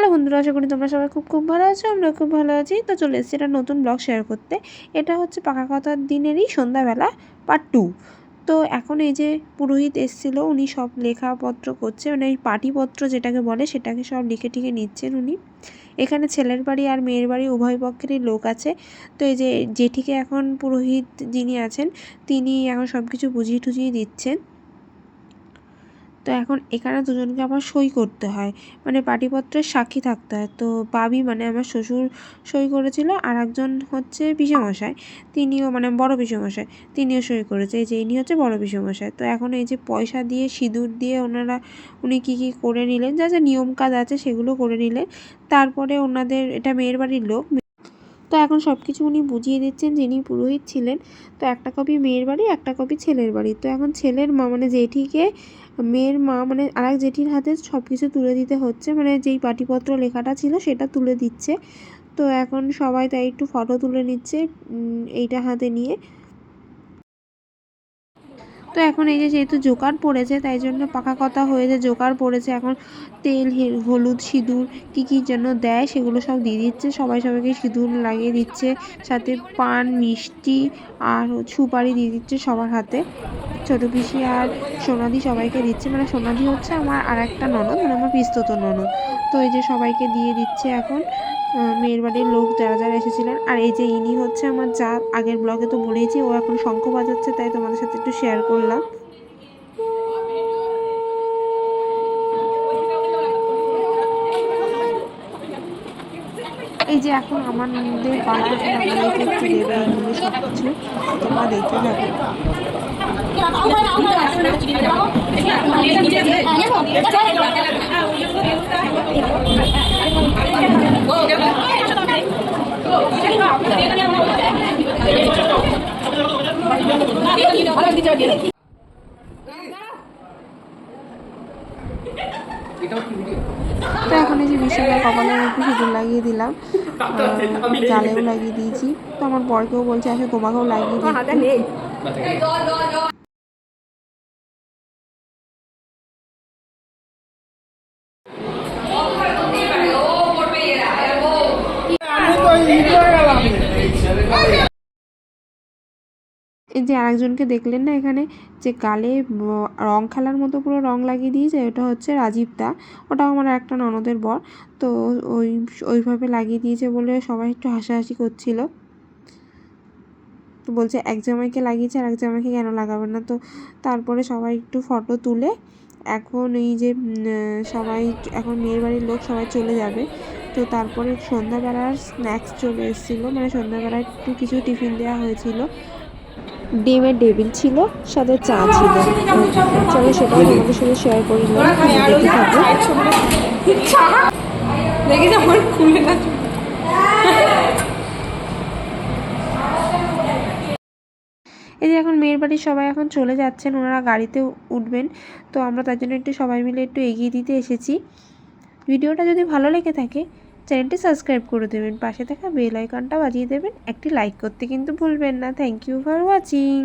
Hello বন্ধুরা, আশা করি তোমরা সবাই খুব খুব ভালো আছো আমরা খুব ভালো আছি। তো চলে এসেছি একটা নতুন ব্লগ শেয়ার করতে। এটা হচ্ছে পাকা কথার দিনেরই সন্ধ্যাবেলা পার্ট টু তো এখন এই যে পুরোহিত এসেছিল, উনি সব লেখাপত্র করছে মানে এই পাটিপত্র যেটাকে বলে সেটাকে সব লিখে টিখে নিচ্ছেন উনি। এখানে ছেলের বাড়ি আর মেয়ের বাড়ি উভয় পক্ষেরই লোক আছে। তো এই যে জেঠিকে এখন পুরোহিত যিনি আছেন, তিনি এখন সব কিছু বুঝিয়ে টুঝিয়ে দিচ্ছেন। তো এখন এখানে দুজনকে আবার সই করতে হয়। মানে পাটিপত্রের সাক্ষী থাকতে হয়। তো বাবি মানে আমার শ্বশুর সই করেছিল আর একজন হচ্ছে পিসেমশাই। তিনিও মানে বড় পিসেমশাই, তিনিও সই করেছে। এই যে ইনি হচ্ছে বড় পিসেমশাই। তো এখন এই যে পয়সা দিয়ে, সিঁদুর দিয়ে ওনারা, উনি কী কী করে নিলেন, যা যা নিয়ম কাজ আছে সেগুলো করে নিলেন। তারপরে ওনাদের, এটা মেয়ের বাড়ির লোক তো এখন সব কিছু উনি বুঝিয়ে দিচ্ছেন যিনি পুরোহিত ছিলেন। তো একটা কপি মেয়ের বাড়ি, একটা কপি ছেলের বাড়ি। তো এখন ছেলের মা মানে জেঠিকে, মেয়ের মা মানে আরেক জেঠির হাতে সব কিছু তুলে দিতে হচ্ছে। মানে যেই পাটিপত্র লেখাটা ছিল সেটা তুলে দিচ্ছে। তো এখন সবাই তাই একটু ফটো তুলে নিচ্ছে এইটা হাতে নিয়ে। তো এখন এই যে যেহেতু জোকার পড়েছে, তাই জন্য পাকা কথা হয়েছে জোকার পড়েছে, এখন তেল হলুদ, সিঁদুর কী কী যেন দেয় সেগুলো সব দিয়ে দিচ্ছে। সবাই সবাইকে সিঁদুর লাগিয়ে দিচ্ছে, সাথে পান, মিষ্টি আর সুপারি দিয়ে দিচ্ছে সবার হাতে। ছোটো পিসি আর সোনাদি সবাইকে দিচ্ছে। মানে সোনাদি হচ্ছে আমার আর একটা ননদ মানে আমার পিস্তত ননদ। তো এই যে সবাইকে দিয়ে দিচ্ছে এখন। মেয়ের বাড়ির লোক যারা যারা এসেছিলেন আর এই যে ইনি হচ্ছে আমার যা আগের ব্লগে তো বলেইছি ও এখন শঙ্খ বাজাচ্ছে তাই তোমাদের সাথে একটু শেয়ার করলাম এই যে এখন আমাদের এইগুলো সব থাকো তো এখন এই যে বিশালের কপালে একটু সিঁদুর লাগিয়ে দিলাম জালেও লাগিয়ে দিয়েছি। তো আমার বরকেও বলছে আসে তোমাকেও লাগিয়ে দিই। এই যে আরেকজনকে দেখলেন না এখানে, যে গালে রং খেলার মতো পুরো রং লাগিয়ে দিয়েছে, ওটা হচ্ছে রাজীব দা। ওটাও আমার একটা ননদের বর। তো ওই, ওইভাবে লাগিয়ে দিয়েছে বলে সবাই একটু হাসাহাসি করছিল। তো বলছে, এক জামাইকে লাগিয়েছে আর এক জামাইকে কেন লাগাবেন না? তো তারপরে সবাই একটু ফটো তুলে এখন এই যে সবাই, এখন মেয়ের বাড়ির লোক সবাই চলে যাবে। তো তারপরে সন্ধ্যাবেলার স্ন্যাক্স চলে এসেছিল। মানে সন্ধ্যাবেলায় একটু কিছু টিফিন দেওয়া হয়েছিল। ডিমের টেবিল ছিল সাথে চা ছিল। চলো সেটাও তোমাদের সাথে শেয়ার করে এই যে এখন মেয়ের বাড়ির সবাই এখন চলে যাচ্ছেন ওনারা গাড়িতে উঠবেন। তো আমরা তার জন্য একটু সবাই মিলে একটু এগিয়ে দিতে এসেছি। ভিডিওটা যদি ভালো লেগে থাকে চ্যানেলটি সাবস্ক্রাইব করে দেবেন। পাশে থাকা বেল আইকনটা বাজিয়ে দেবেন। একটি লাইক করতে কিন্তু ভুলবেন না। Thank you for watching